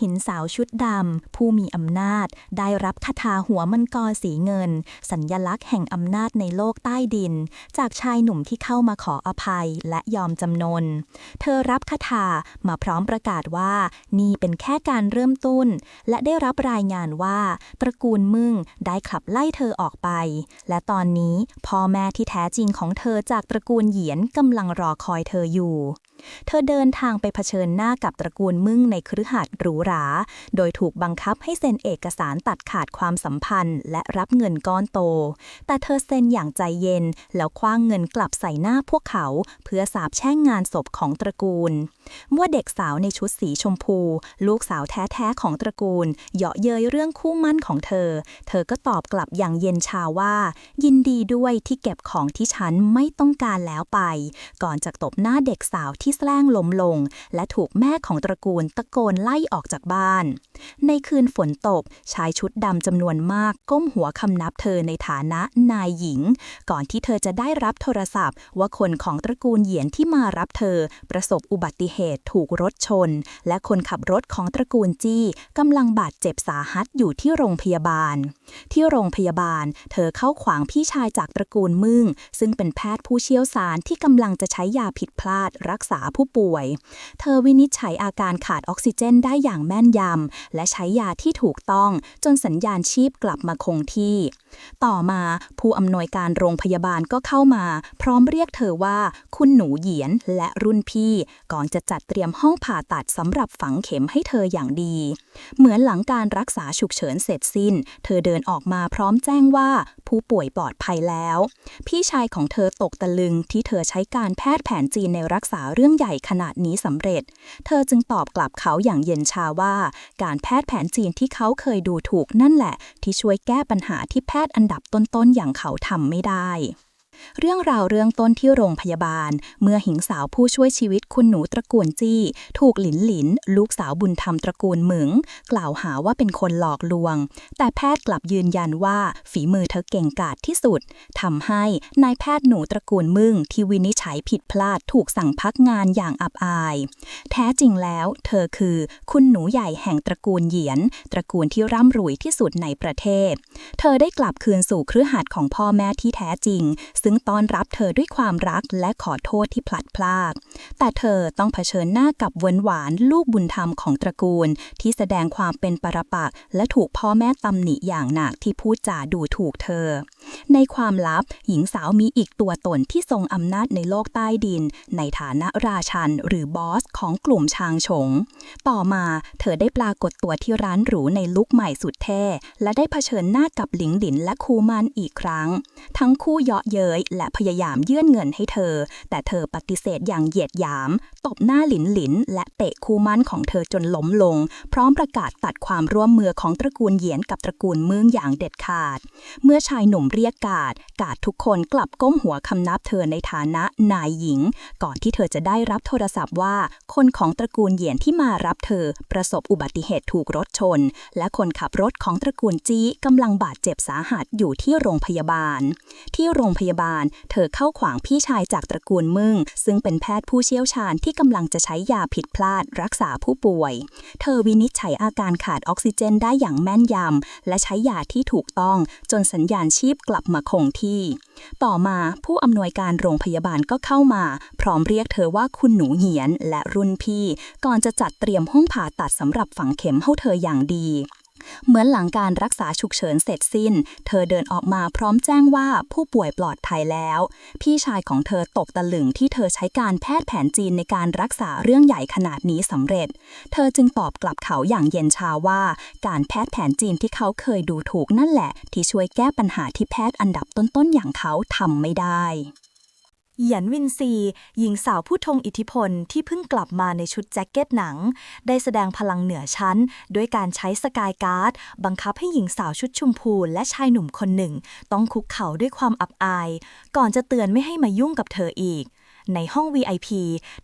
หินสาวชุดดำ ผู้มีอำนาจ ได้รับคาถาหัวมังกรสีเงิน สัญญลักษณ์แห่งอำนาจในโลกใต้ดิน จากชายหนุ่มที่เข้ามาขออภัยและยอมจำนน เธอรับคาถามาพร้อมประกาศว่า นี่เป็นแค่การเริ่มต้น และได้รับรายงานว่า ตระกูลมึงได้ขับไล่เธอออกไป และตอนนี้พ่อแม่ที่แท้จริงของเธอจากตระกูลเหยียนกำลังรอคอยเธออยู่ เธอเดินทางไปเผชิญหน้ากับตระกูลมึงในคฤหาสน์หรูหรา โดยถูกบังคับให้เซ็นเอกสารตัดขาดความสัมพันธ์ และรับเงินก้อนโต แต่เธอเซ็นอย่างใจเย็น แล้วคว้างเงินกลับใส่หน้าพวกเขา เพื่อสาบแช่งงานศพของตระกูลเมื่อเด็กสาวในชุดสีชมพู ลูกสาวแท้ๆของตระกูลเหยาะเย้ยเรื่องคู่มั่นของเธอ เธอก็ตอบกลับอย่างเย็นชาว่า ยินดีด้วยที่เก็บของที่ฉันไม่ต้องการแล้วไป ก่อนจะตบหน้าเด็กสาวที่แสล้งล้มลง และถูกแม่ของตระกูลตะโกนไล่ออกจากบ้าน ในคืนฝนตกชายชุดดำจำนวนมากก้มหัวคำนับเธอในฐานะนายหญิง ก่อนที่เธอจะได้รับโทรศัพท์ ว่าคนของตระกูลเหยียนที่มารับเธอ ประสบอุบัติเหตุถูกรถชน และคนขับรถของตระกูลจี้กำลังบาดเจ็บสาหัสอยู่ที่โรงพยาบาล ที่โรงพยาบาล เธอเข้าขวางพี่ชายจากตระกูลมึงซึ่งเป็นแพทย์ผู้เชี่ยวชาญที่กำลังจะใช้ยาผิดพลาดรักษาผู้ป่วย เธอวินิจฉัยอาการขาดออกซิเจนได้อย่างแม่นยำ และใช้ยาที่ถูกต้องจนสัญญาณชีพกลับมาคงที่ ต่อมาผู้อำนวยการโรงพยาบาลก็เข้ามา พร้อมเรียกเธอว่า คุณหนูเหยียนและรุ่นพี่ ก่อนจะจัดเตรียมห้องผ่าตัดสำหรับฝังเข็มให้เธออย่างดี เหมือนหลังการรักษาฉุกเฉินเสร็จสิ้น เธอเดินออกมาพร้อมแจ้งว่าผู้ป่วยปลอดภัยแล้ว พี่ชายของเธอตกตะลึงที่เธอใช้การแพทย์แผนจีนในรักษาเรื่องใหญ่ขนาดนี้สำเร็จ เธอจึงตอบกลับเขาอย่างเย็นชาว่า การแพทย์แผนจีนที่เขาเคยดูถูกนั่นแหละ ที่ช่วยแก้ปัญหาที่แพทย์อันดับต้นๆอย่างเขาทำไม่ได้ เรื่องราวเรื่องต้นที่โรงพยาบาล เมื่อหญิงสาวผู้ช่วยชีวิตคุณหนูตระกูลจี้ ถูกหลินหลิน ลูกสาวบุญธรรมตระกูลเหมึง กล่าวหาว่าเป็นคนหลอกลวง แต่แพทย์กลับยืนยันว่าฝีมือเธอเก่งกาจที่สุดทำให้นายแพทย์หนูตระกูลมึงที่วินิจฉัยผิดพลาดถูกสั่งพักงานอย่างอับอาย แท้จริงแล้ว เธอคือคุณหนูใหญ่แห่งตระกูลเหยียน ตระกูลที่ร่ำรวยที่สุดในประเทศ เธอได้กลับคืนสู่เครือหัดของพ่อแม่ที่แท้จริงซึ่งต้อนรับเธอด้วยความรักและขอโทษที่พลัดพราก แต่เธอต้องเผชิญหน้ากับเวนหวานลูกบุญธรรมของตระกูล ที่แสดงความเป็นปรปักษ์และถูกพ่อแม่ตำหนิอย่างหนักที่พูดจาดูถูกเธอ ในความลับหญิงสาวมีอีกตัวตนที่ทรงอำนาจในโลกใต้ดิน ในฐานะราชันหรือบอสของกลุ่มชางฉงต่อมาเธอได้ปรากฏตัวที่ร้านหรูในลุคใหม่สุดเท่และได้เผชิญหน้ากับหลิงหลินและคูมันอีกครั้ง ทั้งคู่เยาะเย้ยและพยายามยื่นเงินให้เธอ แต่เธอปฏิเสธอย่างเหยียดหยาม ตบหน้าหลินหลิน และเตะคู่มั่นของเธอจนล้มลง พร้อมประกาศตัดความร่วมมือของตระกูลเหยียนกับตระกูลเมืองอย่างเด็ดขาด เมื่อชายหนุ่มเรียกกาด กาดทุกคนกลับก้มหัวคำนับเธอในฐานะนายหญิง ก่อนที่เธอจะได้รับโทรศัพท์ว่า คนของตระกูลเหยียนที่มารับเธอ ประสบอุบัติเหตุถูกรถชน และคนขับรถของตระกูลจี้กำลังบาดเจ็บสาหัสอยู่ที่โรงพยาบาล ที่โรงพยาบาลเธอเข้าขวางพี่ชายจากตระกูลมึงซึ่งเป็นแพทย์ผู้เชี่ยวชาญที่กำลังจะใช้ยาผิดพลาดรักษาผู้ป่วย เธอวินิจฉัยอาการขาดออกซิเจนได้อย่างแม่นยำ และใช้ยาที่ถูกต้อง จนสัญญาณชีพกลับมาคงที่ ต่อมาผู้อำนวยการโรงพยาบาลก็เข้ามา พร้อมเรียกเธอว่าคุณหนูเหียนและรุ่นพี่ ก่อนจะจัดเตรียมห้องผ่าตัดสำหรับฝังเข็มให้เธออย่างดี เหมือนหลังการรักษาฉุกเฉินเสร็จสิ้น เธอเดินออกมาพร้อมแจ้งว่าผู้ป่วยปลอดภัยแล้ว พี่ชายของเธอตกตะลึงที่เธอใช้การแพทย์แผนจีนในการรักษาเรื่องใหญ่ขนาดนี้สำเร็จ เธอจึงตอบกลับเขาอย่างเย็นชาว่า การแพทย์แผนจีนที่เขาเคยดูถูกนั่นแหละ ที่ช่วยแก้ปัญหาที่แพทย์อันดับต้นๆอย่างเขาทำไม่ได้ หยันวินซี หญิงสาวผู้ทรงอิทธิพลที่เพิ่งกลับมาในชุดแจ็คเก็ตหนัง ได้แสดงพลังเหนือชั้น ด้วยการใช้สกายการ์ด บังคับให้หญิงสาวชุดชมพูและชายหนุ่มคนหนึ่ง ต้องคุกเข่าด้วยความอับอาย ก่อนจะเตือนไม่ให้มายุ่งกับเธออีก ในห้อง VIP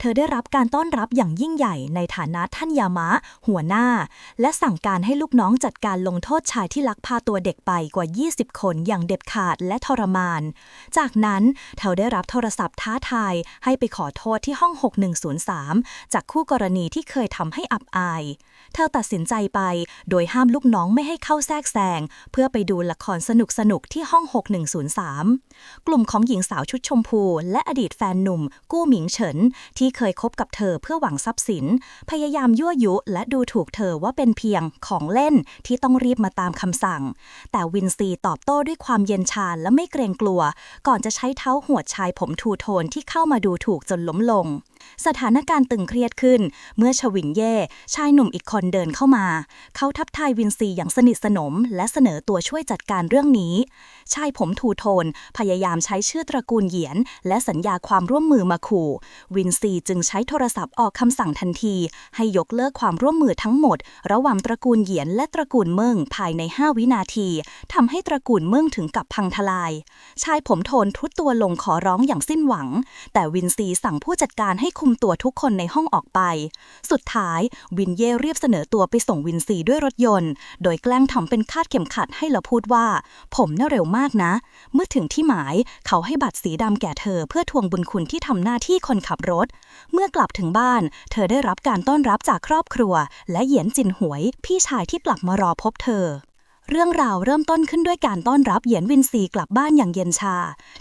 เธอได้รับการต้อนรับอย่างยิ่งใหญ่ในฐานะท่านยามะ หัวหน้า และสั่งการให้ลูกน้องจัดการลงโทษชายที่ลักพาตัวเด็กไปกว่า 20 คนอย่างเด็ดขาดและทรมาน จากนั้นเธอได้รับโทรศัพท์ท้าทายให้ไปขอโทษที่ห้อง 6103 จากคู่กรณีที่เคยทำให้อับอาย เธอตัดสินใจไป โดยห้ามลูกน้องไม่ให้เข้าแทรกแซงเพื่อไปดูละครสนุกๆที่ห้อง 6103 กลุ่มของหญิงสาวชุดชมพู และอดีตแฟนหนุ่มกู้หมิงเฉิน ที่เคยคบกับเธอเพื่อหวังทรัพย์สิน พยายามยั่วยุและดูถูกเธอว่าเป็นเพียงของเล่นที่ต้องรีบมาตามคำสั่ง แต่วินซีตอบโต้ด้วยความเย็นชาและไม่เกรงกลัว ก่อนจะใช้เท้าหวดชายผมทูโทนที่เข้ามาดูถูกจนล้มลง สถานการณ์ตึงเครียดขึ้น เมื่อชวิงเย่ชายหนุ่มอีกคนเดินเข้ามา เขาทักทายวินซีอย่างสนิทสนม และเสนอตัวช่วยจัดการเรื่องนี้ ชายผมทูโทนพยายามใช้ชื่อตระกูลเหยียน และสัญญาความร่วมมือมาขู่วินซีจึงใช้โทรศัพท์ออกคำสั่งทันที ให้ยกเลิกความร่วมมือทั้งหมด ระหว่างตระกูลเหยียนและตระกูลเมิงภายใน 5 วินาทีทำให้ตระกูลเมิงถึงกับพังทลาย ชายผมโทนทุดตัวลงขอร้องอย่างสิ้นหวัง แต่วินซีสั่งผู้จัดการให้คุมตัวทุกคนในห้องออกไป สุดท้ายวินเย่เรียบเสนอตัวไปส่งวินซีด้วยรถยนต์ โดยแกล้งทำเป็นคาดเข็มขัดให้ล้วพูดว่า ผมน่าเร็วมากนะ เมื่อถึงที่หมายเขาให้บัตรสีดำแก่เธอเพื่อทวงบุญคุณที่ทำหน้าที่คนขับรถ เมื่อกลับถึงบ้าน เธอได้รับการต้อนรับจากครอบครัว และเหยียนจินหวย พี่ชายที่กลับมารอพบเธอ เรื่องราวเริ่มต้นขึ้นด้วยการต้อนรับเหยียนวินซีกลับบ้านอย่างเย็นชา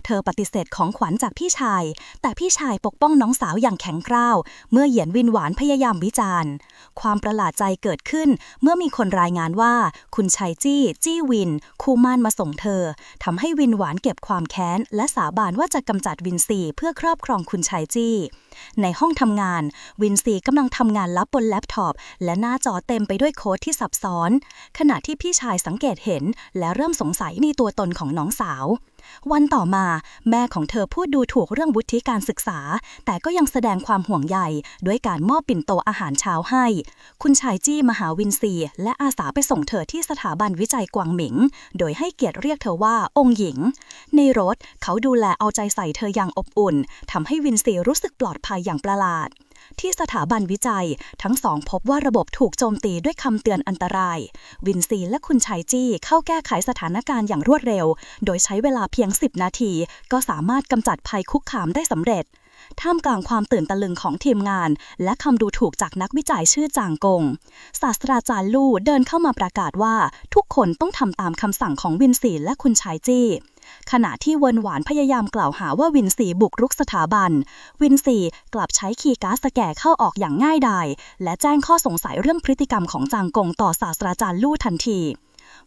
เธอปฏิเสธของขวัญจากพี่ชาย แต่พี่ชายปกป้องน้องสาวอย่างแข็งกร้าว เมื่อเหยียนวินหวานพยายามวิจารณ์ ความประหลาดใจเกิดขึ้น เมื่อมีคนรายงานว่า คุณชัยจี้ จี้วิน คู่มั่นมาส่งเธอทำให้วินหวานเก็บความแค้น และสาบานว่าจะกำจัดวินซีเพื่อครอบครองคุณชัยจี้ ในห้องทำงาน วินซีกำลังทำงานลับบนแล็ปท็อปและหน้าจอเต็มไปด้วยโค้ดที่ซับซ้อน ขณะที่พี่ชายสังเกตเห็น และเริ่มสงสัยในตัวตนของน้องสาว วันต่อมาแม่ของเธอพูดดูถูกเรื่องวุฒิการศึกษา แต่ก็ยังแสดงความห่วงใยด้วยการมอบปิ่นโตอาหารเช้าให้ คุณชายจี้มหาวินซี และอาสาไปส่งเธอที่สถาบันวิจัยกวางหมิง โดยให้เกียรติเรียกเธอว่าองค์หญิง ในรถเขาดูแลเอาใจใส่เธออย่างอบอุ่นทำให้วินซีรู้สึกปลอดภัยอย่างประหลาด ที่สถาบันวิจัย ทั้งสองพบว่าระบบถูกโจมตีด้วยคำเตือนอันตราย วินซีและคุณชัยจี้เข้าแก้ไขสถานการณ์อย่างรวดเร็ว โดยใช้เวลาเพียง 10 นาที ก็สามารถกำจัดภัยคุกคามได้สำเร็จ ท่ามกลางความตื่นตะลึงของทีมงาน และคำดูถูกจากนักวิจัยชื่อจางกง ศาสตราจารย์ลู่เดินเข้ามาประกาศว่า ทุกคนต้องทำตามคำสั่งของวินซีและคุณชายจี้ขณะที่เวินหวานพยายามกล่าวหาว่าวินซีบุกรุกสถาบัน วินซีกลับใช้คีย์การ์ดสแกนเข้าออกอย่างง่ายดาย และแจ้งข้อสงสัยเรื่องพฤติกรรมของจางกงต่อศาสตราจารย์ลู่ทันที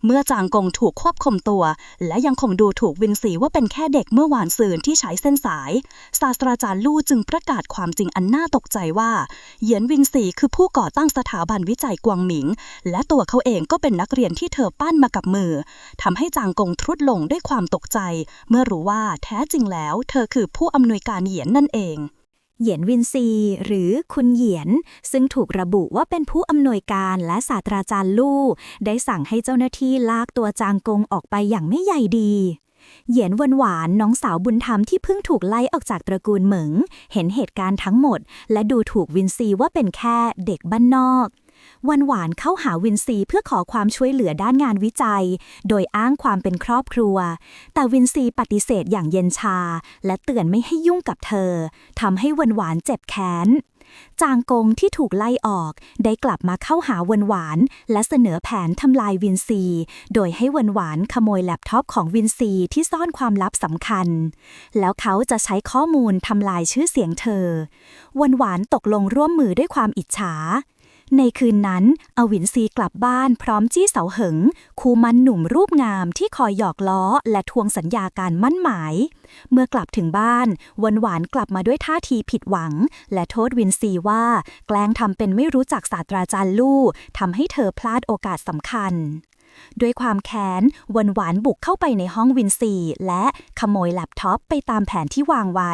เมื่อจางกงถูกควบคุมตัว และยังคงดูถูกวินซีว่าเป็นแค่เด็กเมื่อวานซืนที่ใช้เส้นสาย ศาสตราจารย์ลู่จึงประกาศความจริงอันน่าตกใจว่า เหยียนวินซีคือผู้ก่อตั้งสถาบันวิจัยกวางหมิง และตัวเขาเองก็เป็นนักเรียนที่เธอปั้นมากับมือทำให้จางกงทรุดลงด้วยความตกใจ เมื่อรู้ว่าแท้จริงแล้ว เธอคือผู้อำนวยการเหยียนนั่นเอง เหยียนวินซี หรือคุณเหยียน ซึ่งถูกระบุว่าเป็นผู้อำนวยการและศาสตราจารย์ลู่ ได้สั่งให้เจ้าหน้าที่ลากตัวจางกงออกไปอย่างไม่ใยดีเหยียนวันหวานน้องสาวบุญธรรมที่เพิ่งถูกไล่ออกจากตระกูลเหมิง เห็นเหตุการณ์ทั้งหมด และดูถูกวินซีว่าเป็นแค่เด็กบ้านนอก วันหวานเข้าหาวินซีเพื่อขอความช่วยเหลือด้านงานวิจัย โดยอ้างความเป็นครอบครัว แต่วินซีปฏิเสธอย่างเย็นชา และเตือนไม่ให้ยุ่งกับเธอทำให้วันหวานเจ็บแค้นจางกงที่ถูกไล่ออก ได้กลับมาเข้าหาวันหวาน และเสนอแผนทำลายวินซี โดยให้วันหวานขโมยแล็ปท็อปของวินซีที่ซ่อนความลับสำคัญ แล้วเขาจะใช้ข้อมูลทำลายชื่อเสียงเธอ วันหวานตกลงร่วมมือด้วยความอิจฉา ในคืนนั้น อวินซีกลับบ้านพร้อมจี้เสาเหิง คูมันหนุ่มรูปงามที่คอยหยอกล้อและทวงสัญญาการมั่นหมาย เมื่อกลับถึงบ้าน วันหวานกลับมาด้วยท่าทีผิดหวัง และโทษวินซีว่า แกล้งทำเป็นไม่รู้จักศาสตราจารย์ลู่ทำให้เธอพลาดโอกาสสำคัญ ด้วยความแค้นวันหวานบุกเข้าไปในห้องวินซีและขโมยแล็ปท็อปไปตามแผนที่วางไว้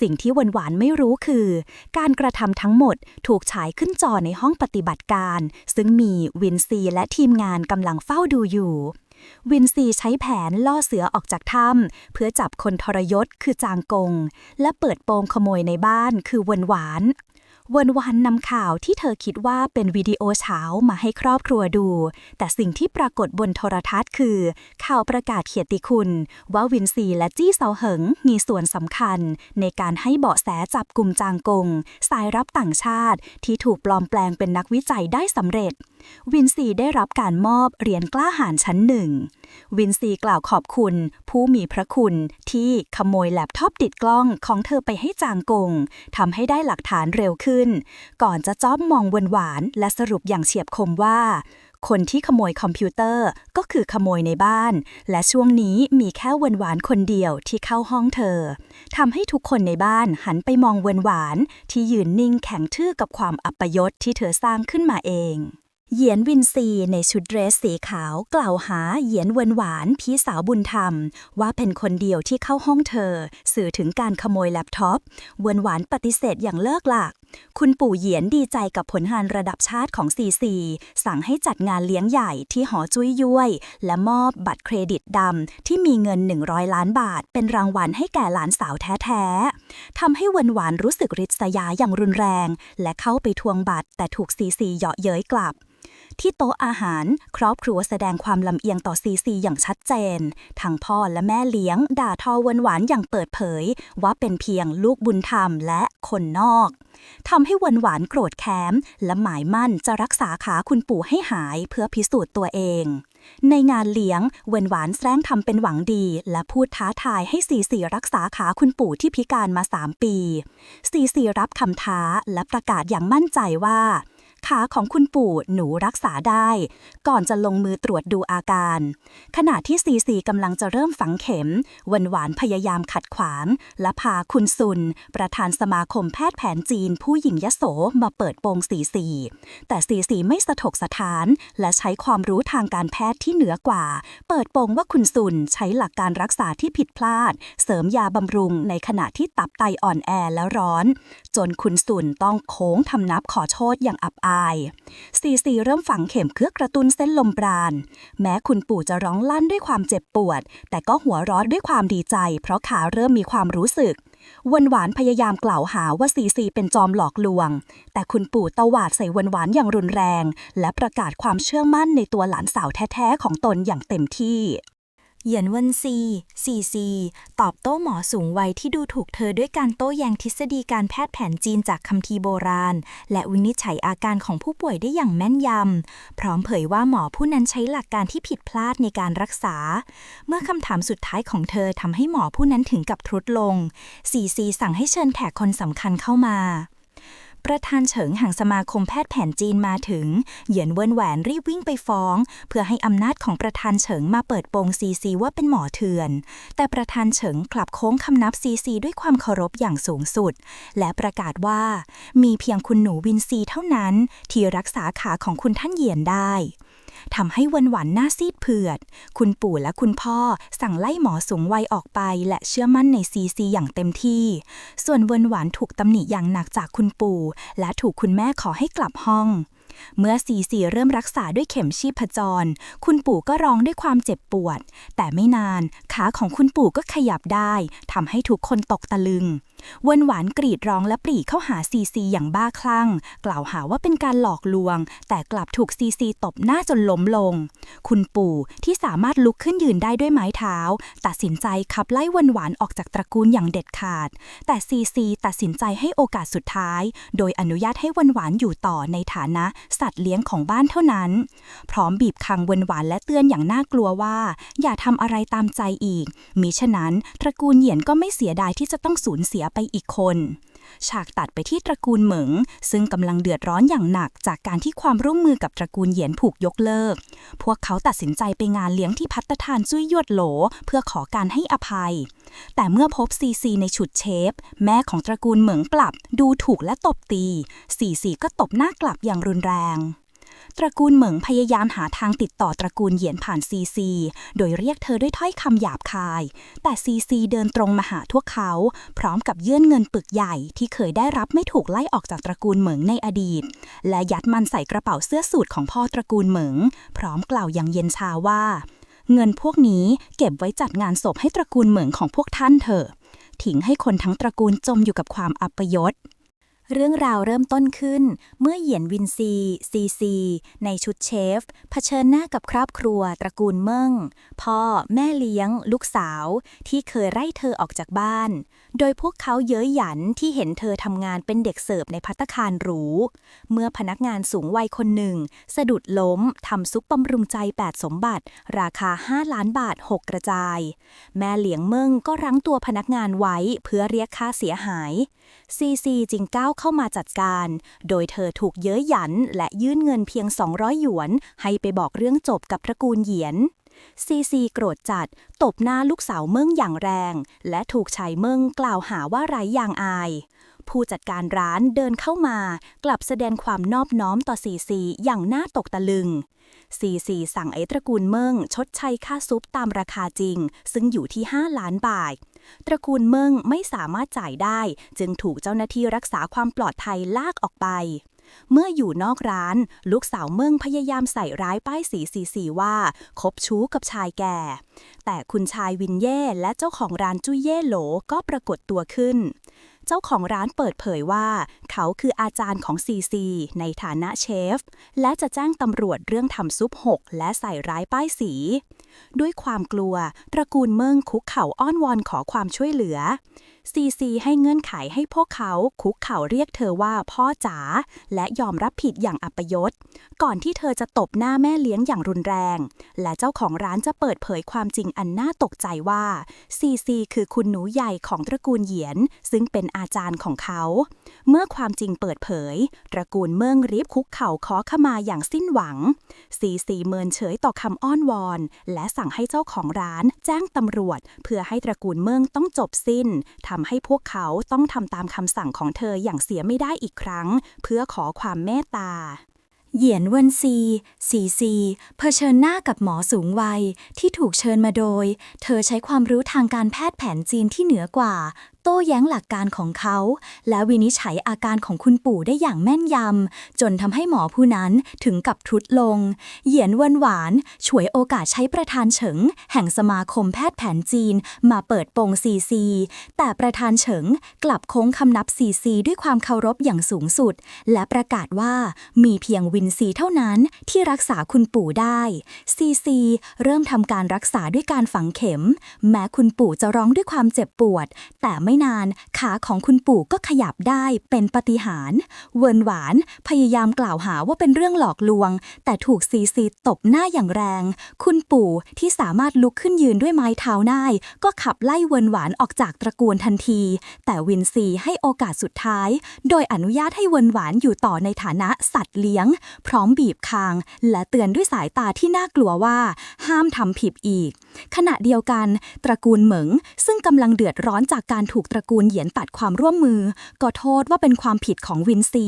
สิ่งที่วันหวานไม่รู้คือ การกระทำทั้งหมดถูกฉายขึ้นจอในห้องปฏิบัติการ ซึ่งมีวินซีและทีมงานกำลังเฝ้าดูอยู่วินซีใช้แผนล่อเสือออกจากถ้ำเพื่อจับคนทรยศคือจางกง และเปิดโปงขโมยในบ้านคือวนหวาน วนวานนำข่าวที่เธอคิดว่าเป็นวิดีโอเช้ามาให้ครอบครัวดู แต่สิ่งที่ปรากฏบนโทรทัศน์คือ ข่าวประกาศเขียติคุณ ว่าวินซีและจี้เซาเหิงมีส่วนสำคัญ ในการให้เบาะแสจับกลุ่มจางกง สายรับต่างชาติที่ถูกปลอมแปลงเป็นนักวิจัยได้สำเร็จวินซีได้รับการมอบเหรียญกล้าหาญชั้นหนึ่ง วินซีกล่าวขอบคุณ ผู้มีพระคุณที่ขโมยแล็ปท็อปติดกล้องของเธอไปให้จางกงทำให้ได้หลักฐานเร็วขึ้น ก่อนจะจ้อบมองวนหวานและสรุปอย่างเฉียบคมว่า คนที่ขโมยคอมพิวเตอร์ก็คือขโมยในบ้าน และช่วงนี้มีแค่เวนหวานคนเดียวที่เข้าห้องเธอทำให้ทุกคนในบ้านหันไปมองวนหวานที่ยืนนิ่งแข็งทื่อกับความอัปยศที่เธอสร้างขึ้นมาเอง เหยียนวินซีในชุดเดรสสีขาว กล่าวหาเหยียนเวินหวานพี่สาวบุญธรรม ว่าเป็นคนเดียวที่เข้าห้องเธอ สื่อถึงการขโมยแล็ปท็อป เวินหวานปฏิเสธอย่างเลิกหลัก คุณปู่เหยียนดีใจกับผลงานระดับชาติของซีซีสั่งให้จัดงานเลี้ยงใหญ่ที่หอจุ้ยย้วย และมอบบัตรเครดิตดำที่มีเงิน 100 ล้านบาท เป็นรางวัลให้แก่หลานสาวแท้ๆทำให้เวินหวานรู้สึกริษยาอย่างรุนแรง และเข้าไปทวงบัตรแต่ถูกซีซีเหยาะเย้ยกลับ ที่โต๊ะอาหาร ครอบครัวแสดงความลำเอียงต่อซีซีอย่างชัดเจน ทั้งพ่อและแม่เลี้ยง ด่าทอวนหวานอย่างเปิดเผย ว่าเป็นเพียงลูกบุญธรรมและคนนอกทำให้วนหวานโกรธแค้นและหมายมั่นจะรักษาขาคุณปู่ให้หายเพื่อพิสูจน์ตัวเอง ในงานเลี้ยงเวนหวานแสร้งทำเป็นหวังดี และพูดท้าทายให้ซีซีรักษาขาคุณปู่ที่พิการมา 3 ปี ซีซีรับคำท้าและประกาศอย่างมั่นใจว่า ขาของคุณปู่หนูรักษาได้ ก่อนจะลงมือตรวจดูอาการ ขณะที่ซีซีกำลังจะเริ่มฝังเข็ม วันหวานพยายามขัดขวาง และพาคุณซุน ประธานสมาคมแพทย์แผนจีนผู้หญิงยโสมาเปิดโปงซีซี แต่ซีซีไม่สะทกสถาน และใช้ความรู้ทางการแพทย์ที่เหนือกว่า เปิดโปงว่าคุณซุนใช้หลักการรักษาที่ผิดพลาด เสริมยาบำรุงในขณะที่ตับไตอ่อนแอและร้อน จนคุณซุนต้องโค้งทำนับขอโทษอย่างอับอายซีซีเริ่มฝังเข็มเพื่อกระตุ้นเส้นลมปราณ แม้คุณปู่จะร้องลั่นด้วยความเจ็บปวด แต่ก็หัวร้อนด้วยความดีใจ เพราะขาเริ่มมีความรู้สึกวันหวานพยายามกล่าวหาว่าซีซีเป็นจอมหลอกลวง แต่คุณปู่ตวาดใส่วันหวานอย่างรุนแรง และประกาศความเชื่อมั่นในตัวหลานสาวแท้ๆของตนอย่างเต็มที่ เหยียนวินซีซีซี ตอบโต้หมอสูงวัยที่ดูถูกเธอด้วยการโต้แย้งทฤษฎีการแพทย์แผนจีนจากคัมภีร์โบราณ และวินิจฉัยอาการของผู้ป่วยได้อย่างแม่นยำ พร้อมเผยว่าหมอผู้นั้นใช้หลักการที่ผิดพลาดในการรักษา เมื่อคำถามสุดท้ายของเธอทำให้หมอผู้นั้นถึงกับทรุดลงซีซีสั่งให้เชิญแขกคนสำคัญเข้ามา ประธานเฉิงแห่งสมาคมแพทย์แผนจีนมาถึง เหยียนเวินแหวนรีบวิ่งไปฟ้อง เพื่อให้อำนาจของประธานเฉิงมาเปิดโปงซีซีว่าเป็นหมอเถื่อน แต่ประธานเฉิงกลับโค้งคำนับซีซีด้วยความเคารพอย่างสูงสุด และประกาศว่า มีเพียงคุณหนูวินซีเท่านั้น ที่รักษาขาของคุณท่านเหยียนได้ ทำให้วันหวันหน้าซีดเผือด คุณปู่และคุณพ่อสั่งไล่หมอสูงวัยออกไป และเชื่อมั่นในซีซีอย่างเต็มที่ ส่วนวันหวานถูกตำหนิอย่างหนักจากคุณปู่ และถูกคุณแม่ขอให้กลับห้อง เมื่อซีซีเริ่มรักษาด้วยเข็มชีพจร คุณปู่ก็ร้องด้วยความเจ็บปวด แต่ไม่นานขาของคุณปู่ก็ขยับได้ทำให้ทุกคนตกตะลึงวนหวานกรีดร้องและปรีเข้าหาซีซีอย่างบ้าคลั่ง กล่าวหาว่าเป็นการหลอกลวง แต่กลับถูกซีซีตบหน้าจนล้มลง คุณปู่ที่สามารถลุกขึ้นยืนได้ด้วยไม้เท้า ตัดสินใจขับไล่วนหวานออกจากตระกูลอย่างเด็ดขาด แต่ซีซีตัดสินใจให้โอกาสสุดท้าย โดยอนุญาตให้วนหวานอยู่ต่อในฐานะสัตว์เลี้ยงของบ้านเท่านั้น พร้อมบีบคังเวนหวานและเตือนอย่างน่ากลัวว่า อย่าทำอะไรตามใจอีก มิฉะนั้น ตระกูลเหยียนก็ไม่เสียดายที่จะต้องสูญเสียไปอีกคน ฉากตัดไปที่ตระกูลเหมิง ซึ่งกำลังเดือดร้อนอย่างหนักจากการที่ความร่วมมือกับตระกูลเหยียนผูกยกเลิก พวกเขาตัดสินใจไปงานเลี้ยงที่พัตตาทานซุยยวดโหล เพื่อขอการให้อภัย แต่เมื่อพบซีซีในฉุดเชฟ แม่ของตระกูลเหมิงกลับ ดูถูกและตบตีซีซีก็ตบหน้ากลับอย่างรุนแรง ตระกูลเหมิงพยายามหาทางติดต่อตระกูลเหยียนผ่านซีซี โดยเรียกเธอด้วยถ้อยคำหยาบคาย แต่ซีซีเดินตรงมาหาพวกเขา พร้อมกับยื่นเงินปึกใหญ่ที่เคยได้รับไม่ถูกไล่ออกจากตระกูลเหมิงในอดีต และยัดมันใส่กระเป๋าเสื้อสูทของพ่อตระกูลเหมิง พร้อมกล่าวอย่างเย็นชาว่า เงินพวกนี้เก็บไว้จัดงานศพให้ตระกูลเหมืองของพวกท่านเถอะทิ้งให้คนทั้งตระกูลจมอยู่กับความอัปยศ เรื่องราวเริ่มต้นขึ้น เมื่อเหยียนวินซีซีซี ในชุดเชฟเผชิญหน้ากับครอบครัวตระกูลเมิ่ง พ่อ แม่เลี้ยง ลูกสาว ที่เคยไล่เธอออกจากบ้าน โดยพวกเขาเย้ยหยันที่เห็นเธอทำงานเป็นเด็กเสิร์ฟในพัตคารหรู เมื่อพนักงานสูงวัยคนหนึ่ง สะดุดล้มทำซุปบำรุงใจ 8 สมบัติ ราคา 5 ล้านบาท 6 กระจาย แม่เหลียงเมิ่งก็รั้งตัวพนักงานไว้เพื่อเรียกค่าเสียหายซีซีจึงก้าวเข้ามาจัดการ โดยเธอถูกเย้ยหยันและยื่นเงินเพียง 200 หยวน ให้ไปบอกเรื่องจบกับตระกูลเหยียน ซีซีโกรธจัด ตบหน้าลูกสาวเมิ่งอย่างแรง และถูกชายเมิ่งกล่าวหาว่าไร้ยางอาย ผู้จัดการร้านเดินเข้ามา กลับแสดงความนอบน้อมต่อซีซีอย่างน่าตกตะลึงซีซีสั่งไอ้ตระกูลเมิ่งชดใช้ค่าซุปตามราคาจริง ซึ่งอยู่ที่ 5 ล้านบาท ตระกูลเมิ่งไม่สามารถจ่ายได้ จึงถูกเจ้าหน้าที่รักษาความปลอดภัยลากออกไป เมื่ออยู่นอกร้าน ลูกสาวเมิ่งพยายามใส่ร้ายป้ายสีสีสีว่า คบชู้กับชายแก่ แต่คุณชายวินเย่และเจ้าของร้านจุ้ยเย่โหลก็ปรากฏตัวขึ้น เจ้าของร้านเปิดเผยว่า เขาคืออาจารย์ของซีซีในฐานะเชฟ และจะแจ้งตำรวจเรื่องทำซุปหกและใส่ร้ายป้ายสี ด้วยความกลัว ตระกูลเมิ่งคุกเข่าอ้อนวอนขอความช่วยเหลือ ซีซีให้เงื่อนไขให้พวกเขาคุกเข่าเรียกเธอว่าพ่อจ๋าและยอมรับผิดอย่างอัปยศ ก่อนที่เธอจะตบหน้าแม่เลี้ยงอย่างรุนแรง และเจ้าของร้านจะเปิดเผยความจริงอันน่าตกใจว่าซีซีคือคุณหนูใหญ่ของตระกูลเหยียน ซึ่งเป็นอาจารย์ของเขา เมื่อความจริงเปิดเผย ตระกูลเมืองรีบคุกเข่าขอขมาอย่างสิ้นหวังซีซีเมินเฉยต่อคำอ้อนวอน และสั่งให้เจ้าของร้านแจ้งตำรวจ เพื่อให้ตระกูลเมืองต้องจบสิ้นทำำให้พวกเขาต้องทำตามคำสั่งของเธออย่างเสียไม่ได้อีกครั้ง เพื่อขอความเมตตา เหยียนเวินซีซีซีเผชิญหน้ากับหมอสูงวัยที่ถูกเชิญมาโดย เธอใช้ความรู้ทางการแพทย์แผนจีนที่เหนือกว่า โต้แย้งหลักการของเขา และวินิจฉัยอาการของคุณปู่ได้อย่างแม่นยำ จนทำให้หมอผู้นั้นถึงกับทุดลง เหยียนวินหวาน ฉวยโอกาสใช้ประธานเฉิง แห่งสมาคมแพทย์แผนจีน มาเปิดโปงซีซี แต่ประธานเฉิงกลับโค้งคำนับซีซีด้วยความเคารพอย่างสูงสุด และประกาศว่ามีเพียงวินซีเท่านั้นที่รักษาคุณปู่ได้ซีซีเริ่มทำการรักษาด้วยการฝังเข็ม แม้คุณปู่จะร้องด้วยความเจ็บปวด แต่ไม่นาน ขาของคุณปู่ก็ขยับได้เป็นปฏิหารเวินหวานพยายามกล่าวหาว่าเป็นเรื่องหลอกลวง แต่ถูกซีซีตบหน้าอย่างแรง คุณปู่ที่สามารถลุกขึ้นยืนด้วยไม้เท้าได้ก็ขับไล่เวินหวานออกจากตระกูลทันที แต่วินซีให้โอกาสสุดท้าย โดยอนุญาตให้เวินหวานอยู่ต่อในฐานะสัตว์เลี้ยง พร้อมบีบคาง และเตือนด้วยสายตาที่น่ากลัวว่า ห้ามทำผิดอีก ขณะเดียวกัน ตระกูลเหมิงซึ่งกำลังเดือดร้อนจากการถูกตระกูลเหยียนตัดความร่วมมือ ก็โทษว่าเป็นความผิดของวินซี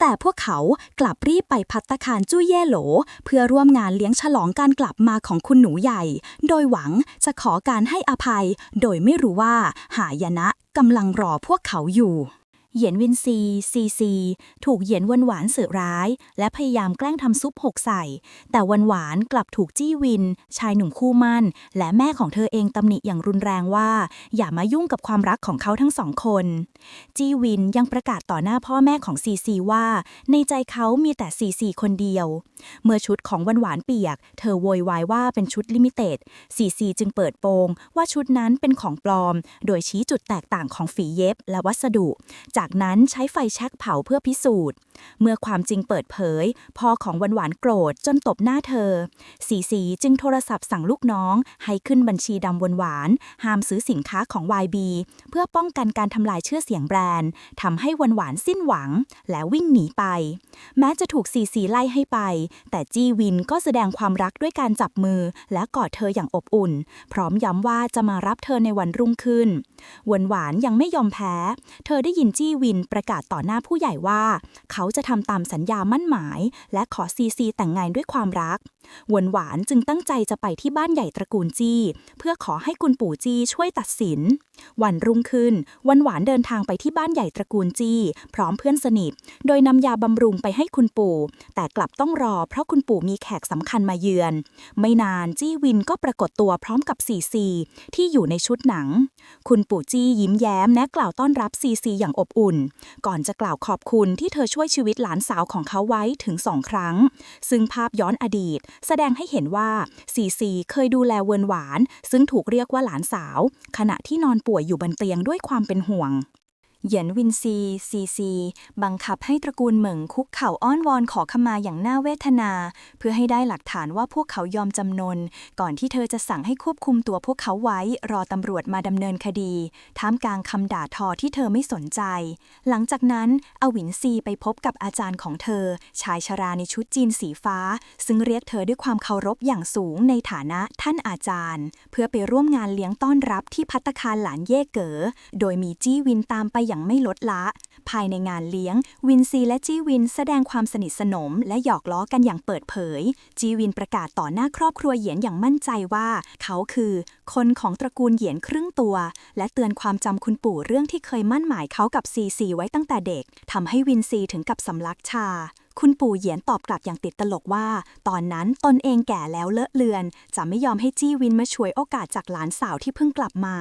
แต่พวกเขากลับรีบไปพัตตาคารจุ้ยเย่โหล เพื่อร่วมงานเลี้ยงฉลองการกลับมาของคุณหนูใหญ่ โดยหวังจะขอการให้อภัย โดยไม่รู้ว่าหายนะกำลังรอพวกเขาอยู่ เหยียนวินซีซีซีถูกเหยียนวันหวานเสือร้าย และพยายามแกล้งทำซุปหกใส่ แต่วันหวานกลับถูกจี้วิน ชายหนุ่มคู่มั่น และแม่ของเธอเองตำหนิอย่างรุนแรงว่า อย่ามายุ่งกับความรักของเขาทั้งสองคน จี้วินยังประกาศต่อหน้าพ่อแม่ของซีซีว่า ในใจเขามีแต่ซีซีคนเดียว เมื่อชุดของวันหวานเปียก เธอโวยวายว่าเป็นชุดลิมิเต็ดซีซีจึงเปิดโปงว่าชุดนั้นเป็นของปลอม โดยชี้จุดแตกต่างของฝีเย็บและวัสดุจากนั้นใช้ไฟแช็กเผาเพื่อพิสูจน์ เมื่อความจริงเปิดเผย พ่อของวันหวานโกรธจนตบหน้าเธอ สีสีจึงโทรศัพท์สั่งลูกน้อง ให้ขึ้นบัญชีดำวันหวาน ห้ามซื้อสินค้าของ YB เพื่อป้องกันการทำลายชื่อเสียงแบรนด์ทำให้วันหวานสิ้นหวัง และวิ่งหนีไป แม้จะถูกซีซีไล่ให้ไป แต่จี้วินก็แสดงความรักด้วยการจับมือ และกอดเธออย่างอบอุ่น พร้อมย้ำว่าจะมารับเธอในวันรุ่งขึ้นวันหวานยังไม่ยอมแพ้ เธอได้ยินจี้วินประกาศต่อหน้าผู้ใหญ่ว่า เขาจะทำตามสัญญามั่นหมาย และขอซีซีแต่งงานด้วยความรัก หวนหวานจึงตั้งใจจะไปที่บ้านใหญ่ตระกูลจี้ เพื่อขอให้คุณปู่จี้ช่วยตัดสิน วันรุ่งขึ้น วันหวานเดินทางไปที่บ้านใหญ่ตระกูลจี้ พร้อมเพื่อนสนิท โดยนำยาบำรุงไปให้คุณปู่ แต่กลับต้องรอเพราะคุณปู่มีแขกสำคัญมาเยือน ไม่นานจี้วินก็ปรากฏตัวพร้อมกับซีซีที่อยู่ในชุดหนัง คุณปู่จี้ยิ้มแย้มและกล่าวต้อนรับซีซีอย่างอบอุ่น ก่อนจะกล่าวขอบคุณที่เธอช่วยชีวิตหลานสาวของเขาไว้ถึงสองครั้ง ซึ่งภาพย้อนอดีตแสดงให้เห็นว่าซีซีเคยดูแลเวิร์นหวาน ซึ่งถูกเรียกว่าหลานสาว ขณะที่นอนป่วยอยู่บนเตียงด้วยความเป็นห่วง เหยียนวินซีซีซี บังคับให้ตระกูลเหมิงคุกเข่าอ้อนวอนขอขมาอย่างน่าเวทนา เพื่อให้ได้หลักฐานว่าพวกเขายอมจำนน ก่อนที่เธอจะสั่งให้ควบคุมตัวพวกเขาไว้ รอตำรวจมาดำเนินคดี ท่ามกลางคำด่าทอที่เธอไม่สนใจ หลังจากนั้นอวินซีไปพบกับอาจารย์ของเธอ ชายชราในชุดจีนสีฟ้า ซึ่งเรียกเธอด้วยความเคารพอย่างสูงในฐานะท่านอาจารย์ เพื่อไปร่วมงานเลี้ยงต้อนรับที่พัตตาคารหลานเย่เก๋อโดยมีจี้วินตามไปอย่างไม่ลดละ ภายในงานเลี้ยง วินซีและจีวินแสดงความสนิทสนม และหยอกล้อกันอย่างเปิดเผย จีวินประกาศต่อหน้าครอบครัวเหยียนอย่างมั่นใจว่า เขาคือ คนของตระกูลเหยียนครึ่งตัว และเตือนความจำคุณปู่เรื่องที่เคยมั่นหมายเขากับซีซีไว้ตั้งแต่เด็กทำให้วินซีถึงกับสำลักชา คุณปู่เหยียนตอบกลับอย่างติดตลกว่า ตอนนั้นตนเองแก่แล้วเลอะเลือน จะไม่ยอมให้จี้วินมาช่วยโอกาสจากหลานสาวที่เพิ่งกลับมา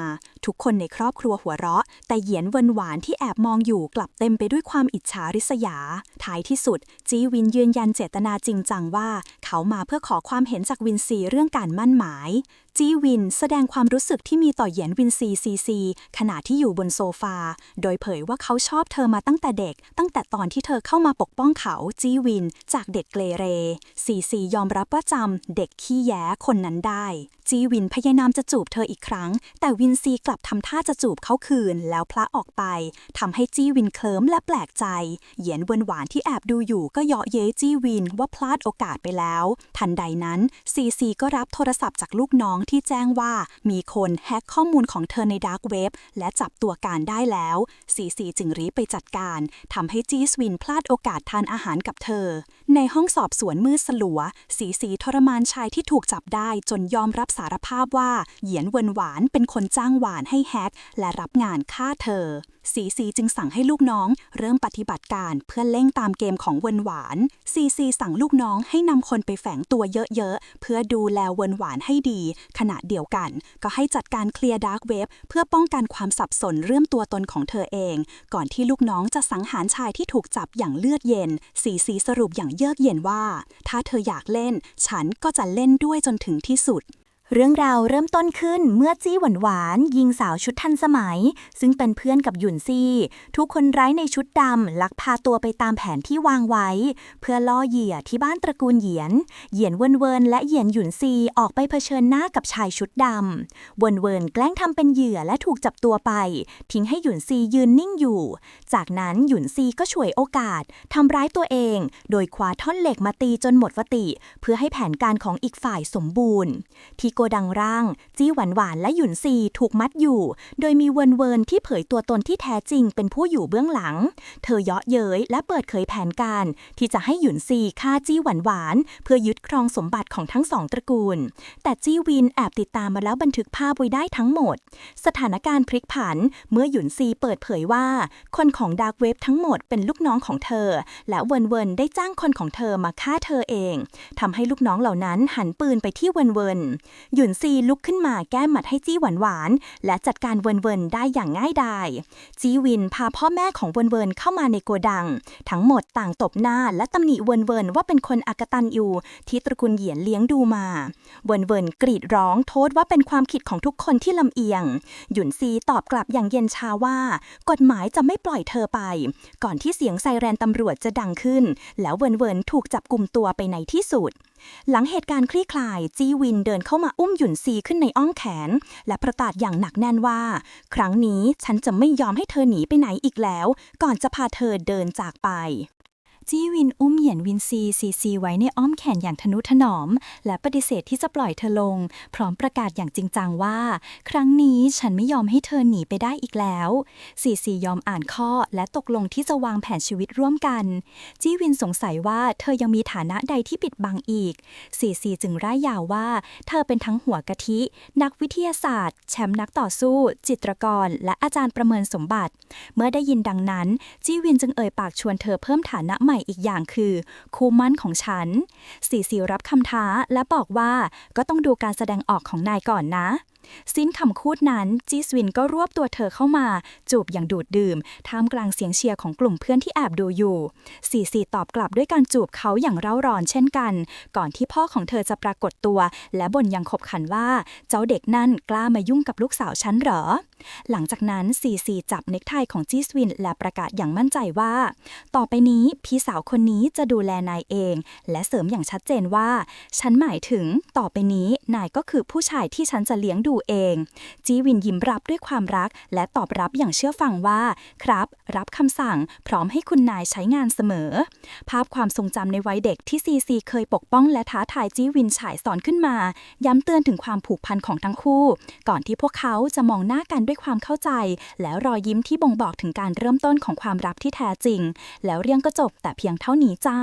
ทุกคนในครอบครัวหัวเราะ แต่เหยียนเวินหวานที่แอบมองอยู่กลับเต็มไปด้วยความอิจฉาริษยา ท้ายที่สุด จี้วินยืนยันเจตนาจริงจังว่า เขามาเพื่อขอความเห็นจากวินซีเรื่องการมั่นหมาย จี้วินแสดงความรู้สึกที่มีต่อเหยียนวินซีซีซีขณะที่อยู่บนโซฟา โดยเผยว่าเขาชอบเธอมาตั้งแต่เด็ก ตั้งแต่ตอนที่เธอเข้ามาปกป้องเขาจี้วิน จากเด็กเกเรซีซียอมรับว่าจำเด็กขี้แย้คนนั้นได้ จี้วินพยายามจะจูบเธออีกครั้ง แต่วินซีกลับทำท่าจะจูบเขาคืนแล้วพละออกไปทำให้จี้วินเคลิ้มและแปลกใจ เหยียนวนหวานที่แอบดูอยู่ก็เยาะเย้จี้วินว่าพลาดโอกาสไปแล้ว ทันใดนั้นซีซีก็รับโทรศัพท์จากลูกน้องที่แจ้งว่ามีคนแฮกข้อมูลของเธอในดาร์กเว็บและจับตัวการได้แล้วซีซีจึงรีบไปจัดการทำให้จีสวินพลาดโอกาสทานอาหารกับเธอ ในห้องสอบสวนมืดสลัวสีสีทรมานชายที่ถูกจับได้จนยอมรับสารภาพว่า เหยียนเวินหวานเป็นคนจ้างหวานให้แฮกและรับงานฆ่าเธอสีสีจึงสั่งให้ลูกน้องเริ่มปฏิบัติการเพื่อเล่งตามเกมของเวินหวานซีซีสั่งลูกน้องให้นำคนไปแฝงตัวเยอะๆ เพื่อดูแลเวินหวานให้ดีขณะเดียวกัน ก็ให้จัดการเคลียร์ดาร์กเว็บเพื่อป้องกันความสับสนเรื่องตัวตนของเธอเอง ก่อนที่ลูกน้องจะสังหารชายที่ถูกจับอย่างเลือดเย็น สีสีสรุปอย่างเยือกเย็นว่า ถ้าเธออยากเล่น ฉันก็จะเล่นด้วยจนถึงที่สุด เรื่องราวเริ่มต้นขึ้นเมื่อจี้หวานหวานยิงสาวชุดทันสมัย ซึ่งเป็นเพื่อนกับหยุนซี่ ทุกคนร้ายในชุดดำลักพาตัวไปตามแผนที่วางไว้ เพื่อล่อเหยื่อที่บ้านตระกูลเหยียน เหยียนเวินเวินและเหยียนหยุนซีออกไปเผชิญหน้ากับชายชุดดำเวินเวินแกล้งทำเป็นเหยื่อและถูกจับตัวไป ทิ้งให้หยุนซียืนนิ่งอยู่ จากนั้นหยุนซีก็ฉวยโอกาสทำร้ายตัวเอง โดยคว้าท่อนเหล็กมาตีจนหมดสติ เพื่อให้แผนการของอีกฝ่ายสมบูรณ์ที่โกดังร่าง จี้หวานหวานและหยุนซีถูกมัดอยู่ โดยมีเวินเวินที่เผยตัวตนที่แท้จริงเป็นผู้อยู่เบื้องหลัง เธอเยาะเย้ยและเปิดเผยแผนการ ที่จะให้หยุนซีฆ่าจี้หวานหวานเพื่อยึดครองสมบัติของทั้งสองตระกูล แต่จี้วินแอบติดตามมาแล้วบันทึกภาพไว้ได้ทั้งหมด สถานการณ์พลิกผัน เมื่อหยุนซีเปิดเผยว่า คนของดาร์กเว็บทั้งหมดเป็นลูกน้องของเธอ และเวินเวินได้จ้างคนของเธอมาฆ่าเธอเองทำให้ลูกน้องเหล่านั้นหันปืนไปที่เวินเวินหยุนซีลุกขึ้นมาแก้หมัดให้จี้หวานหวานและจัดการเวินเวินได้อย่างง่ายดายจี้วินพาพ่อแม่ของเวินเวินเข้ามาในโกดัง ทั้งหมดต่างตบหน้าและตำหนิเวินเวินว่าเป็นคนอากตันอยู่ที่ตระกูลเหยียนเลี้ยงดูมา เวินเวินกรีดร้องโทษว่าเป็นความผิดของทุกคนที่ลำเอียง หยุนซีตอบกลับอย่างเย็นชาว่า กฎหมายจะไม่ปล่อยเธอไป ก่อนที่เสียงไซเรนตำรวจจะดังขึ้น แล้วเวินเวินถูกจับกลุ่มตัวไปในที่สุดหลังเหตุการณ์คลี่คลาย จีวินเดินเข้ามาอุ้มหยุนซีขึ้นในอ้อมแขน และประกาศอย่างหนักแน่นว่า ครั้งนี้ฉันจะไม่ยอมให้เธอหนีไปไหนอีกแล้ว ก่อนจะพาเธอเดินจากไป จี้วินอุ้มเหยียนวินซีซีซีไว้ในอ้อมแขนอย่างทนุถนอม และปฏิเสธที่จะปล่อยเธอลง พร้อมประกาศอย่างจริงจังว่า ครั้งนี้ฉันไม่ยอมให้เธอหนีไปได้อีกแล้วซีซียอมอ่านข้อและตกลงที่จะวางแผนชีวิตร่วมกัน จี้วินสงสัยว่าเธอยังมีฐานะใดที่ปิดบังอีกซีซีจึงร่ายยาวว่า เธอเป็นทั้งหัวกะทิ นักวิทยาศาสตร์ แชมป์นักต่อสู้ จิตรกร และอาจารย์ประเมินสมบัติ เมื่อได้ยินดังนั้น จี้วินจึงเอ่ยปากชวนเธอเพิ่มฐานะใหม่อีกอย่างคือ คู่มั่นของฉัน สีสีรับคำท้าและบอกว่าก็ต้องดูการแสดงออกของนายก่อนนะ สิ้นคำคูดนั้นจีสวินก็รวบตัวเธอเข้ามา จูบอย่างดูดดื่ม ท่ามกลางเสียงเชียร์ของกลุ่มเพื่อนที่แอบดูอยู่สีสีตอบกลับด้วยการจูบเขาอย่างเร่าร้อนเช่นกัน ก่อนที่พ่อของเธอจะปรากฏตัว และบ่นอยังขบขันว่า เจ้าเด็กนั่นกล้ามายุ่งกับลูกสาวฉันเหรอ หลังจากนั้นซีซีจับเน็กไทของจีสวิน และประกาศอย่างมั่นใจว่า ต่อไปนี้พี่สาวคนนี้จะดูแลนายเอง และเสริมอย่างชัดเจนว่า ฉันหมายถึงต่อไปนี้นายก็คือผู้ชายที่ฉันจะเลี้ยงดูเอง จีวินยิ้มรับด้วยความรัก และตอบรับอย่างเชื่อฟังว่า ครับ รับคำสั่ง พร้อมให้คุณนายใช้งานเสมอ ภาพความทรงจำในวัยเด็กที่ซีซีเคยปกป้องและท้าทายจีวินฉายสอนขึ้นมา ย้ำเตือนถึงความผูกพันของทั้งคู่ ก่อนที่พวกเขาจะมองหน้ากันด้วยความเข้าใจ และรอยยิ้มที่บ่งบอกถึงการเริ่มต้นของความรักที่แท้จริง แล้วเรื่องก็จบแต่เพียงเท่านี้จ้า